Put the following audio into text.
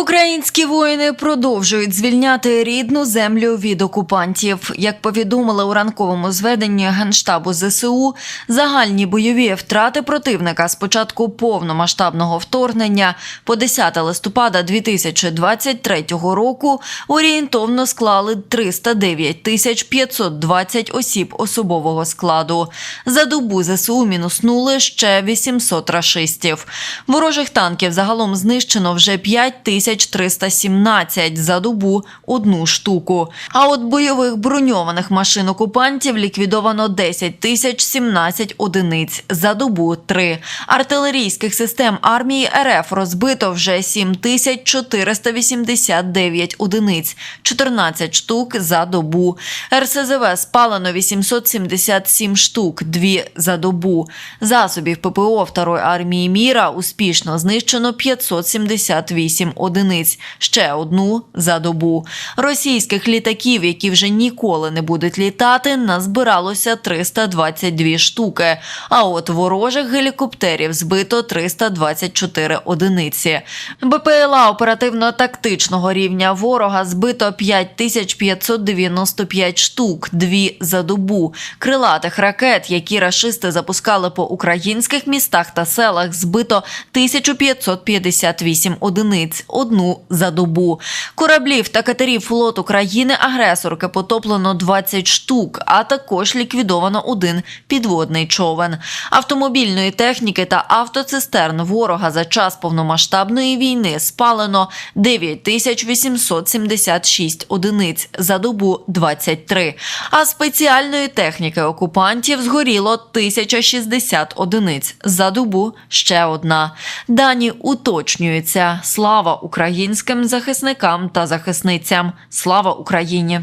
Українські воїни продовжують звільняти рідну землю від окупантів. Як повідомили у ранковому зведенні Генштабу ЗСУ, загальні бойові втрати противника з початку повномасштабного вторгнення по 10 листопада 2023 року орієнтовно склали 309 тисяч 520 осіб особового складу. За добу ЗСУ мінуснули ще 800 рашистів. Ворожих танків загалом знищено вже 5317 за добу одну штуку. А от бойових броньованих машин окупантів ліквідовано 10 тисяч 17 одиниць за добу 3. Артилерійських систем армії РФ розбито вже 7 тисяч 489 одиниць, 14 штук за добу. РСЗВ спалено 877 штук, 2 за добу. Засобів ППО Второї армії міра успішно знищено 578 одиниць, ще одну за добу. Російських літаків, які вже ніколи не будуть літати, назбиралося 322 штуки. А от ворожих гелікоптерів збито 324 одиниці. БПЛА оперативно-тактичного рівня ворога збито 5595 штук, дві за добу. Крилатих ракет, які рашисти запускали по українських містах та селах, збито 1558 одиниць, одну за добу. Кораблів та катерів флоту країни-агресорки потоплено 20 штук, а також ліквідовано один підводний човен. Автомобільної техніки та автоцистерн ворога за час повномасштабної війни спалено 9876 одиниць, за добу 23. А спеціальної техніки окупантів згоріло 1060 одиниць, за добу ще одна. Дані уточнюються. Слава українським захисникам та захисницям. Слава Україні!